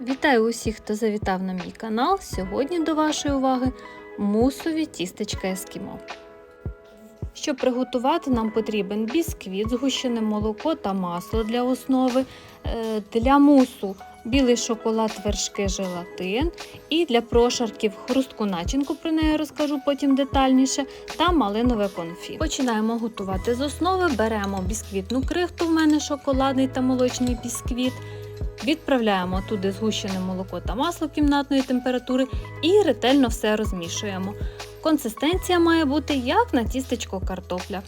Вітаю усіх, хто завітав на мій канал. Сьогодні до вашої уваги мусові тістечка ескімо. Щоб приготувати, нам потрібен бісквіт, згущене молоко та масло для основи. Е, Для мусу білий шоколад, вершки, желатин. І для прошарків хрустку начинку, про неї розкажу потім детальніше, та малинове конфі. Починаємо готувати з основи. Беремо бісквітну крихту, в мене шоколадний та молочний бісквіт. Відправляємо туди згущене молоко та масло кімнатної температури і ретельно все розмішуємо. Консистенція має бути як на тістечко картопля.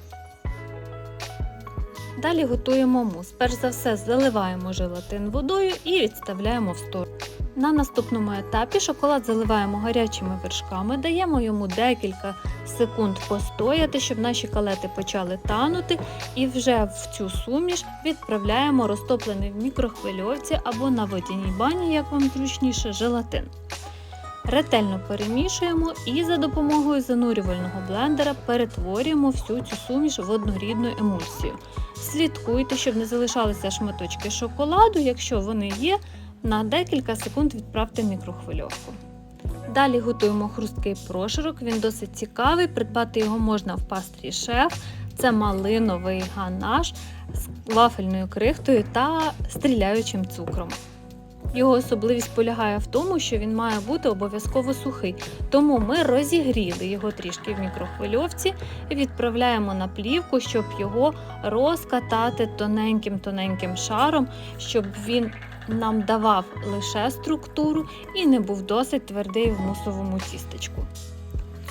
Далі готуємо мус. Перш за все заливаємо желатин водою і відставляємо в сторону. На наступному етапі шоколад заливаємо гарячими вершками, даємо йому декілька секунд постояти, щоб наші калети почали танути, і вже в цю суміш відправляємо розтоплений в мікрохвильовці або на водяній бані, як вам зручніше, желатин. Ретельно перемішуємо і за допомогою занурювального блендера перетворюємо всю цю суміш в однорідну емульсію. Слідкуйте, щоб не залишалися шматочки шоколаду, якщо вони є, на декілька секунд відправте мікрохвильовку. Далі готуємо хрусткий прошарок, він досить цікавий. Придбати його можна в пастрі шеф. Це малиновий ганаш з вафельною крихтою та стріляючим цукром. Його особливість полягає в тому, що він має бути обов'язково сухий, тому ми розігріли його трішки в мікрохвильовці і відправляємо на плівку, щоб його розкатати тоненьким-тоненьким шаром, щоб він нам давав лише структуру і не був досить твердий в мусовому тістечку.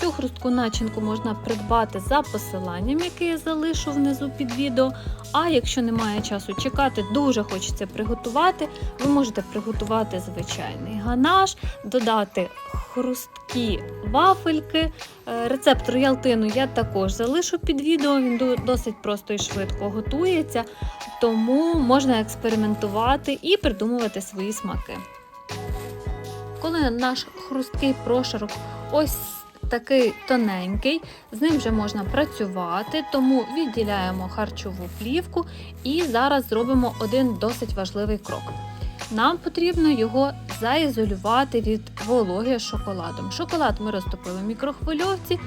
Цю хрустку начинку можна придбати за посиланням, яке я залишу внизу під відео. А якщо немає часу чекати, дуже хочеться приготувати, ви можете приготувати звичайний ганаш, додати хрусткі вафельки. Е, Рецепт роялтину я також залишу під відео, він досить просто і швидко готується, тому можна експериментувати і придумувати свої смаки. Коли наш хрусткий прошарок ось такий тоненький, з ним вже можна працювати, тому відділяємо харчову плівку і зараз зробимо один досить важливий крок. Нам потрібно його заізолювати від вологи шоколадом. Шоколад ми розтопили в мікрохвильовці,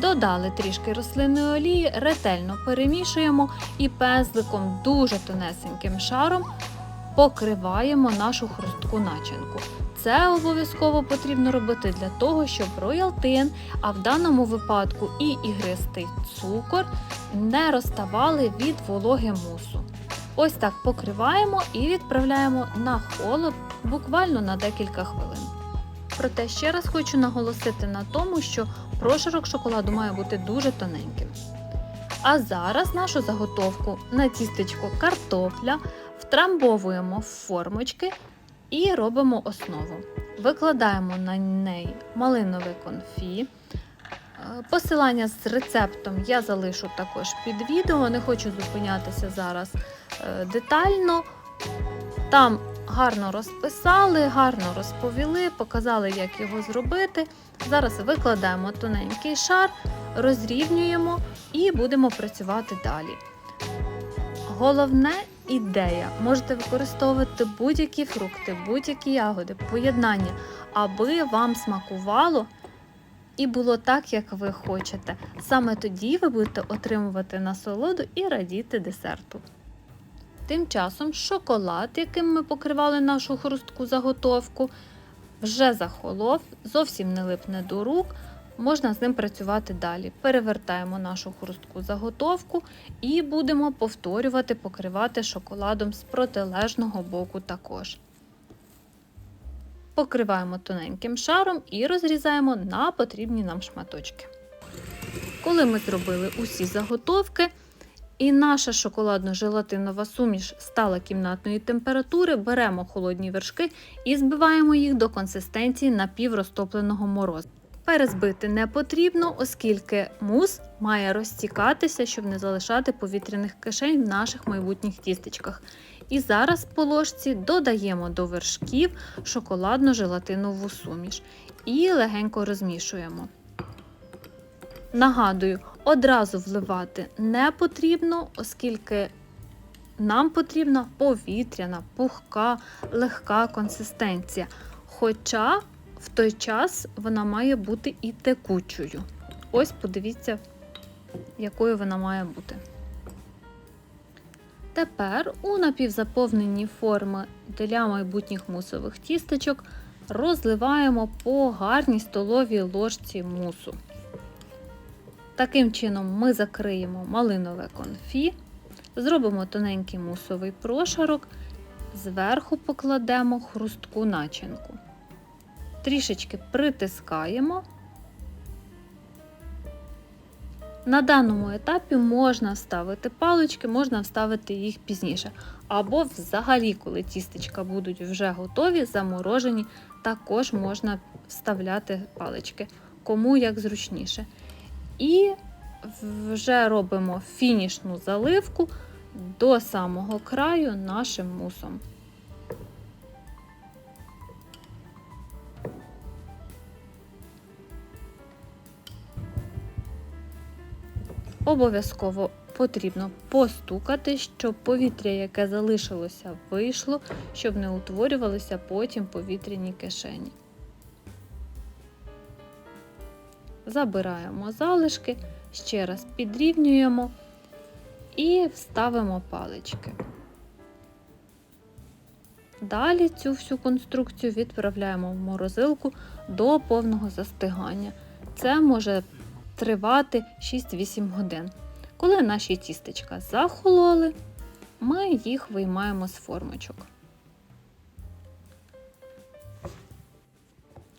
додали трішки рослинної олії, ретельно перемішуємо і пензликом дуже тонесеньким шаром покриваємо нашу хрустку начинку. Це обов'язково потрібно робити для того, щоб роялтин, а в даному випадку і ігристий цукор не розставали від вологи мусу. Ось так покриваємо і відправляємо на холод буквально на декілька хвилин. Проте ще раз хочу наголосити на тому, що прошарок шоколаду має бути дуже тоненьким. А зараз нашу заготовку на тістечко картопля втрамбовуємо в формочки і робимо основу. Викладаємо на неї малинове конфі. Е, Посилання з рецептом я залишу також під відео, не хочу зупинятися зараз е, детально. Там гарно розписали, гарно розповіли, показали, як його зробити. Зараз викладаємо тоненький шар, розрівнюємо і будемо працювати далі. Головне ідея. Можете використовувати будь-які фрукти, будь-які ягоди, поєднання, аби вам смакувало і було так, як ви хочете. Саме тоді ви будете отримувати насолоду і радіти десерту. Тим часом шоколад, яким ми покривали нашу хрустку заготовку, вже захолов, зовсім не липне до рук. Можна з ним працювати далі. Перевертаємо нашу хрустку заготовку і будемо повторювати покривати шоколадом з протилежного боку також. Покриваємо тоненьким шаром і розрізаємо на потрібні нам шматочки. Коли ми зробили усі заготовки, і наша шоколадно-желатинова суміш стала кімнатної температури, беремо холодні вершки і збиваємо їх до консистенції напіврозтопленого морозу. Перезбити не потрібно, оскільки мус має розтікатися, щоб не залишати повітряних кишень в наших майбутніх тістечках. І зараз по ложці додаємо до вершків шоколадно-желатинову суміш і легенько розмішуємо. Нагадую, одразу вливати не потрібно, оскільки нам потрібна повітряна, пухка, легка консистенція. Хоча в той час вона має бути і текучою. Ось подивіться, якою вона має бути. Тепер у напівзаповнені форми для майбутніх мусових тістечок розливаємо по гарній столовій ложці мусу. Таким чином ми закриємо малинове конфі, зробимо тоненький мусовий прошарок, зверху покладемо хрустку начинку. Трішечки притискаємо. На даному етапі можна вставити палички, можна вставити їх пізніше. Або взагалі, коли тістечка будуть вже готові, заморожені, також можна вставляти палички, кому як зручніше. І вже робимо фінішну заливку до самого краю нашим мусом. Обов'язково потрібно постукати, щоб повітря, яке залишилося, вийшло, щоб не утворювалися потім повітряні кишені. Забираємо залишки, ще раз підрівнюємо і вставимо палички. Далі цю всю конструкцію відправляємо в морозилку до повного застигання. Це може тривати 6-8 годин. Коли наші тістечка захололи, ми їх виймаємо з формочок.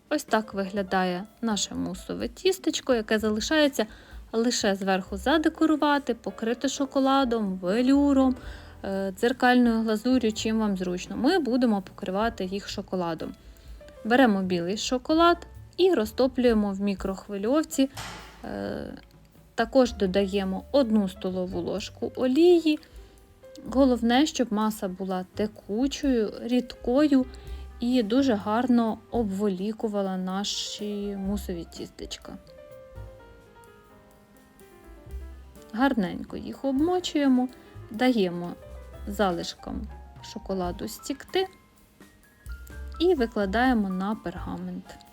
Ось так виглядає наше мусове тістечко, яке залишається лише зверху задекорувати, покрити шоколадом, велюром, е, дзеркальною глазур'ю, чим вам зручно. Ми будемо покривати їх шоколадом. Беремо білий шоколад і розтоплюємо в мікрохвильовці. Е, Також додаємо 1 столову ложку олії. Головне, щоб маса була текучою, рідкою і дуже гарно обволікувала наші мусові тістечка. Гарненько їх обмочуємо, даємо залишкам шоколаду стікти і викладаємо на пергамент.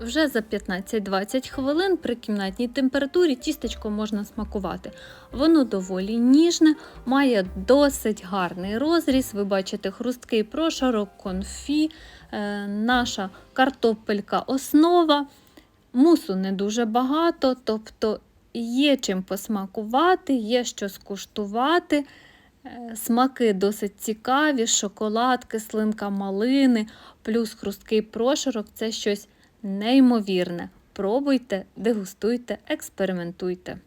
Вже за 15-20 хвилин при кімнатній температурі тістечко можна смакувати. Воно доволі ніжне, має досить гарний розріз. Ви бачите хрусткий прошарок, конфі, е, наша картопелька основа. Мусу не дуже багато, тобто є чим посмакувати, є що скуштувати. Е, Смаки досить цікаві, шоколад, кислинка малини, плюс хрусткий прошарок це щось неймовірне. Пробуйте, дегустуйте, експериментуйте.